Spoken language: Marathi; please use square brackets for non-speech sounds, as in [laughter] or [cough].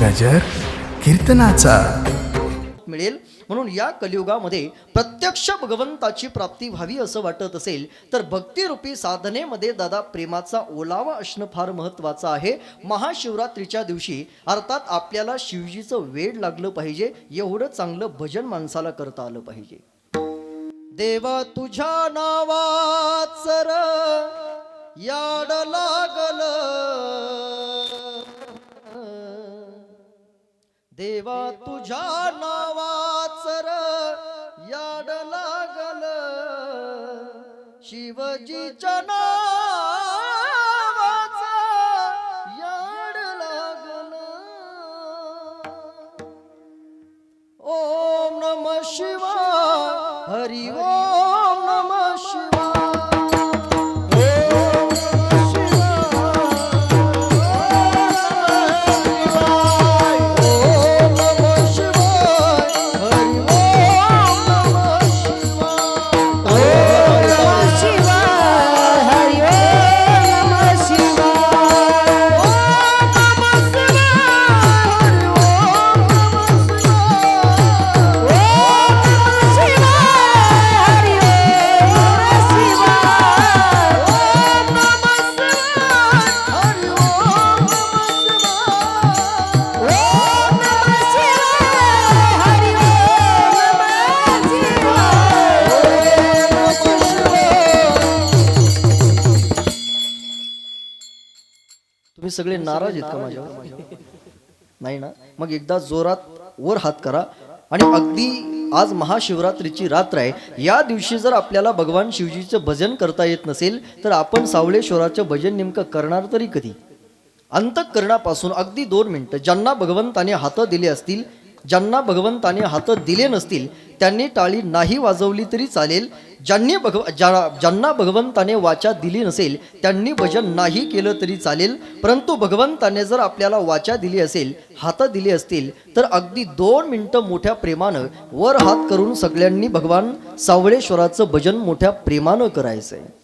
गजर कीर्तनाचा. मिळेल? म्हणून या कलियुगामध्ये प्रत्यक्ष भगवंताची प्राप्ती व्हावी असं वाटत असेल तर भक्तिरूपी साधनेमध्ये दादा प्रेमाचा ओलावा असणं फार महत्त्वाचं आहे. महाशिवरात्रीच्या दिवशी अर्थात आपल्याला शिवजीचं वेड लागलं पाहिजे एवढं चांगलं भजन माणसाला करता आलं पाहिजे. देवा तुझ्या नावाचर याड लागलं. देवा तुझ्या नावाचर याड लागल. शिवजीच्या नावाच याड लागल. ओम नम शिवा हरि ओम नम शिवा तुम्ही सगळे नाराज आहेत का माझ्यावर? [laughs] नाही ना. मग एकदा जोरात वर हात करा आणि अगदी आज महाशिवरात्रीची रात्र आहे. या दिवशी जर आपल्याला भगवान शिवजीचं भजन करता येत नसेल तर आपण सावळेश्वराचं भजन नेमकं करणार तरी कधी? अंतःकरणापासून अगदी दोन मिनिटं. ज्यांना भगवंताने हात दिले असतील ज्यांना भगवंताने हात दिले नसतील त्यांनी टाळी नाही वाजवली तरी चालेल. ज्यांनी भगव ज्या ज्यांना भगवंताने वाचा दिली नसेल त्यांनी भजन नाही केलं तरी चालेल. परंतु भगवंताने जर आपल्याला वाचा दिली असेल हातं दिली असतील तर अगदी दोन मिनटं मोठ्या प्रेमानं वर हात करून सगळ्यांनी भगवान सावळेश्वराचं भजन मोठ्या प्रेमानं करायचं आहे